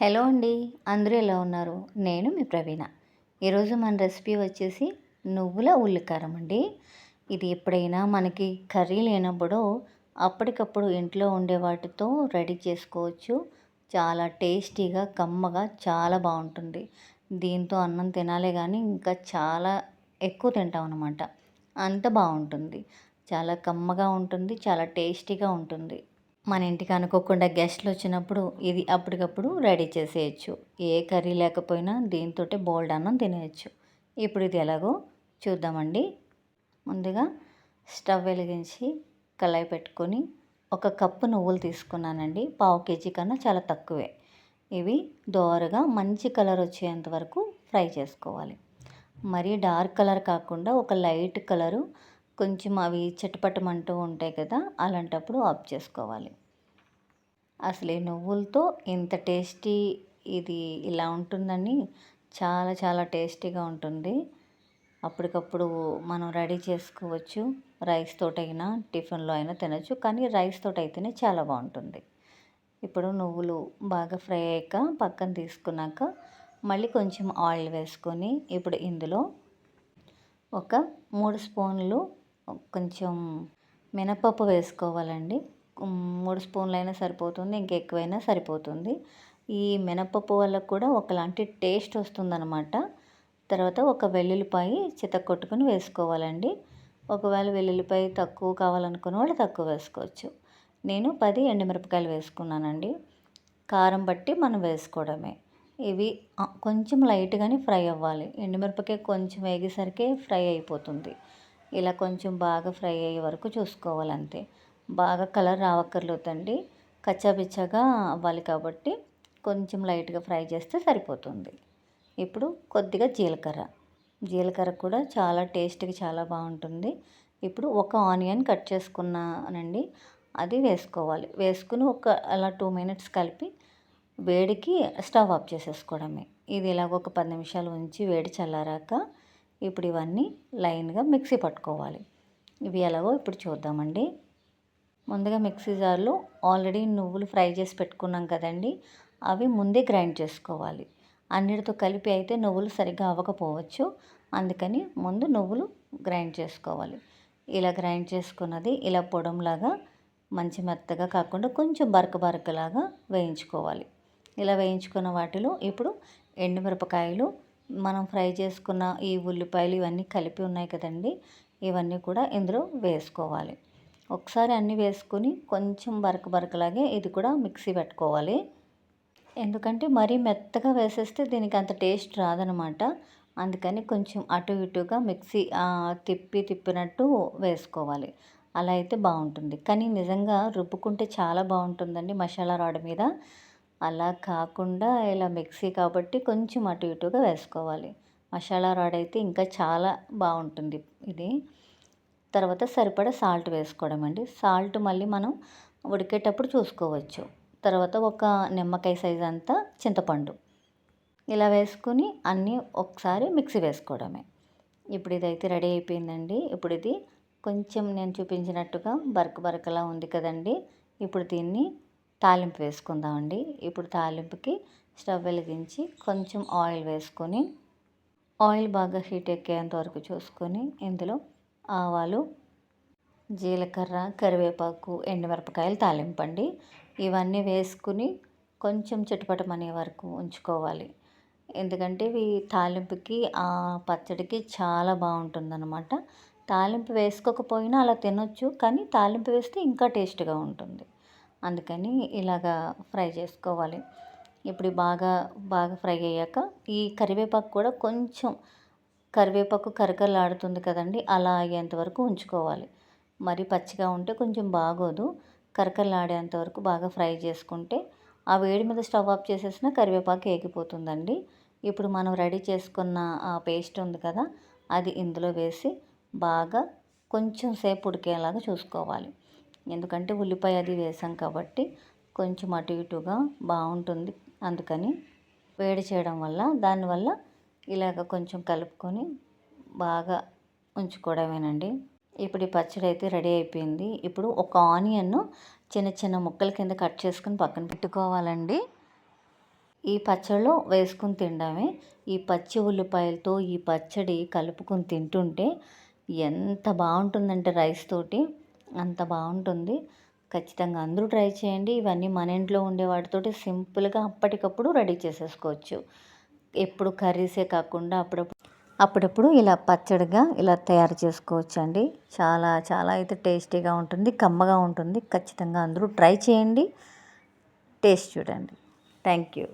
Hello అండి అందరూ ఎలా ఉన్నారు? నేను మీ ప్రవీణ. ఈరోజు మన రెసిపీ వచ్చేసి నువ్వుల ఉల్లికారం అండి. ఇది ఎప్పుడైనా మనకి కర్రీ లేనప్పుడు అప్పటికప్పుడు ఇంట్లో ఉండే వాటితో రెడీ చేసుకోవచ్చు. చాలా టేస్టీగా కమ్మగా చాలా బాగుంటుంది. దీంతో అన్నం తినాలే కానీ ఇంకా చాలా ఎక్కువ తింటాం అనమాట అంత బాగుంటుంది. చాలా కమ్మగా ఉంటుంది చాలా టేస్టీగా ఉంటుంది. మన ఇంటికి అనుకోకుండా గెస్ట్లు వచ్చినప్పుడు ఇది అప్పటికప్పుడు రెడీ చేసేయచ్చు. ఏ కర్రీ లేకపోయినా దీంతో బోల్డ్ అన్నం తినేయచ్చు. ఇప్పుడు ఇది ఎలాగో చూద్దామండి. ముందుగా స్టవ్ వెలిగించి కళాయి పెట్టుకొని ఒక కప్పు నువ్వులు తీసుకున్నానండి. పావు కేజీ కన్నా చాలా తక్కువే. ఇవి దోరగా మంచి కలర్ వచ్చేంత వరకు ఫ్రై చేసుకోవాలి. మరీ డార్క్ కలర్ కాకుండా ఒక లైట్ కలరు కొంచెం అవి చిటపటమంటూ ఉంటాయి కదా అలాంటప్పుడు ఆఫ్ చేసుకోవాలి. అసలు ఈ నువ్వులతో ఇంత టేస్టీ ఇది ఇలా ఉంటుందని చాలా చాలా టేస్టీగా ఉంటుంది. అప్పటికప్పుడు మనం రెడీ చేసుకోవచ్చు. రైస్ తోటైనా టిఫిన్లో అయినా తినచ్చు. కానీ రైస్ తోట అయితేనే చాలా బాగుంటుంది. ఇప్పుడు నువ్వులు బాగా ఫ్రై అయ్యాక పక్కన తీసుకున్నాక మళ్ళీ కొంచెం ఆయిల్ వేసుకొని ఇప్పుడు ఇందులో ఒక మూడు స్పూన్లు కొంచెం మినపప్పు వేసుకోవాలండి. మూడు స్పూన్లు అయినా సరిపోతుంది ఇంకెక్కువైనా సరిపోతుంది. ఈ మినపప్పు వల్ల కూడా ఒకలాంటి టేస్ట్ వస్తుందన్నమాట. తర్వాత ఒక వెల్లుల్లిపాయ చితక్కొట్టుకుని వేసుకోవాలండి. ఒకవేళ వెల్లుల్లిపాయ తక్కువ కావాలనుకున్న వాళ్ళు తక్కువ వేసుకోవచ్చు. నేను పది ఎండుమిరపకాయలు వేసుకున్నానండి. కారం బట్టి మనం వేసుకోవడమే. ఇవి కొంచెం లైట్గానే ఫ్రై అవ్వాలి. ఎండుమిరపకాయ కొంచెం వేగేసరికి ఫ్రై అయిపోతుంది. ఇలా కొంచెం బాగా ఫ్రై అయ్యే వరకు చూసుకోవాలంతే. బాగా కలర్ రావక్కర్లేదండి. కచ్చాపిచ్చాగా అవ్వాలి కాబట్టి కొంచెం లైట్గా ఫ్రై చేస్తే సరిపోతుంది. ఇప్పుడు కొద్దిగా జీలకర్ర. జీలకర్ర కూడా చాలా టేస్ట్కి చాలా బాగుంటుంది. ఇప్పుడు ఒక ఆనియన్ కట్ చేసుకున్నానండి. అది వేసుకోవాలి. వేసుకుని ఒక అలా టూ మినిట్స్ కలిపి వేడికి స్టవ్ ఆఫ్ చేసేసుకోవడమే. ఇది ఇలాగ ఒక పది నిమిషాలు ఉంచి వేడి చల్లారాక ఇప్పుడు ఇవన్నీ లైన్గా మిక్సీ పట్టుకోవాలి. ఇవి ఎలాగో ఇప్పుడు చూద్దామండి. ముందుగా మిక్సీ జార్లో ఆల్రెడీ నువ్వులు ఫ్రై చేసి పెట్టుకున్నాం కదండి. అవి ముందే గ్రైండ్ చేసుకోవాలి. అన్నిటితో కలిపి అయితే నువ్వులు సరిగ్గా అవ్వకపోవచ్చు. అందుకని ముందు నువ్వులు గ్రైండ్ చేసుకోవాలి. ఇలా గ్రైండ్ చేసుకున్నది ఇలా పొడంలాగా మంచి మెత్తగా కాకుండా కొంచెం బరక బరకలాగా వేయించుకోవాలి. ఇలా వేయించుకున్న వాటిలో ఇప్పుడు ఎండుమిరపకాయలు మనం ఫ్రై చేసుకున్న ఈ ఉల్లిపాయలు ఇవన్నీ కలిపి ఉన్నాయి కదండి ఇవన్నీ కూడా ఇందులో వేసుకోవాలి. ఒకసారి అన్నీ వేసుకొని కొంచెం బరక బరకలాగే ఇది కూడా మిక్సీ పెట్టుకోవాలి. ఎందుకంటే మరీ మెత్తగా వేసేస్తే దీనికి అంత టేస్ట్ రాదనమాట. అందుకని కొంచెం అటు ఇటుగా మిక్సీ తిప్పి తిప్పినట్టు వేసుకోవాలి. అలా అయితే బాగుంటుంది. కానీ నిజంగా రుబ్బుకుంటే చాలా బాగుంటుందండి మసాలా రాడ్ మీద. అలా కాకుండా ఇలా మిక్సీ కాబట్టి కొంచెం అటు ఇటుగా వేసుకోవాలి. మసాలా రాడ్ అయితే ఇంకా చాలా బాగుంటుంది ఇది. తర్వాత సరిపడా సాల్ట్ వేసుకోవడం అండి. సాల్ట్ మళ్ళీ మనం ఉడికేటప్పుడు చూసుకోవచ్చు. తర్వాత ఒక నిమ్మకాయ సైజ్ అంతా చింతపండు. ఇలా వేసుకుని అన్నీ ఒకసారి మిక్సీ వేసుకోవడమే. ఇప్పుడు ఇదైతే రెడీ అయిపోయిందండి. ఇప్పుడు ఇది కొంచెం నేను చూపించినట్టుగా బరక బరకలా ఉంది కదండి. ఇప్పుడు దీన్ని తాలింపు వేసుకుందామండి. ఇప్పుడు తాలింపుకి స్టవ్ వెలిగించి కొంచెం ఆయిల్ వేసుకొని ఆయిల్ బాగా హీట్ ఎక్కేంత వరకు చూసుకొని ఇందులో ఆవాలు జీలకర్ర కరివేపాకు ఎండుమిరపకాయలు తాలింపండి. ఇవన్నీ వేసుకుని కొంచెం చిటపటమనే వరకు ఉంచుకోవాలి. ఎందుకంటే ఇవి తాలింపుకి ఆ పచ్చడికి చాలా బాగుంటుందన్నమాట. తాలింపు వేసుకోకపోయినా అలా తినొచ్చు కానీ తాలింపు వేస్తే ఇంకా టేస్ట్గా ఉంటుంది. అందుకని ఇలాగా ఫ్రై చేసుకోవాలి. ఇప్పుడు బాగా బాగా ఫ్రై అయ్యాక ఈ కరివేపాకు కూడా కొంచెం కరివేపాకు కరకరలాడుతుంది కదండి అలా అయ్యేంత వరకు ఉంచుకోవాలి. మరి పచ్చిగా ఉంటే కొంచెం బాగోదు. కరకరలాడేంత వరకు బాగా ఫ్రై చేసుకుంటే ఆ వేడి మీద స్టవ్ ఆఫ్ చేసేసిన కరివేపాకు ఏగిపోతుందండి. ఇప్పుడు మనం రెడీ చేసుకున్న ఆ పేస్ట్ ఉంది కదా అది ఇందులో వేసి బాగా కొంచెం సేపు ఉడికేలాగా చూసుకోవాలి. ఎందుకంటే ఉల్లిపాయ అది వేసాం కాబట్టి కొంచెం అటు ఇటుగా బాగుంటుంది. అందుకని వేడి చేయడం వల్ల దానివల్ల ఇలాగ కొంచెం కలుపుకొని బాగా ఉంచుకోవడమేనండి. ఇప్పుడు ఈ పచ్చడి అయితే రెడీ అయిపోయింది. ఇప్పుడు ఒక ఆనియన్ చిన్న చిన్న ముక్కల కింద కట్ చేసుకుని పక్కన పెట్టుకోవాలండి. ఈ పచ్చడిలో వేసుకుని తినడమే. ఈ పచ్చి ఉల్లిపాయలతో ఈ పచ్చడి కలుపుకొని తింటుంటే ఎంత బాగుంటుందంటే రైస్ తోటి. అంత బాగుంటుంది. ఖచ్చితంగా అందరూ ట్రై చేయండి. ఇవన్నీ మన ఇంట్లో ఉండే వాటితోటి సింపుల్గా అప్పటికప్పుడు రెడీ చేసేసుకోవచ్చు. ఎప్పుడు కర్రీసే కాకుండా అప్పుడప్పుడు అప్పుడప్పుడు ఇలా పచ్చడిగా ఇలా తయారు చేసుకోవచ్చు అండి చాలా చాలా అయితే టేస్టీగా ఉంటుంది కమ్మగా ఉంటుంది. ఖచ్చితంగా అందరూ ట్రై చేయండి. టేస్ట్ చూడండి. Thank you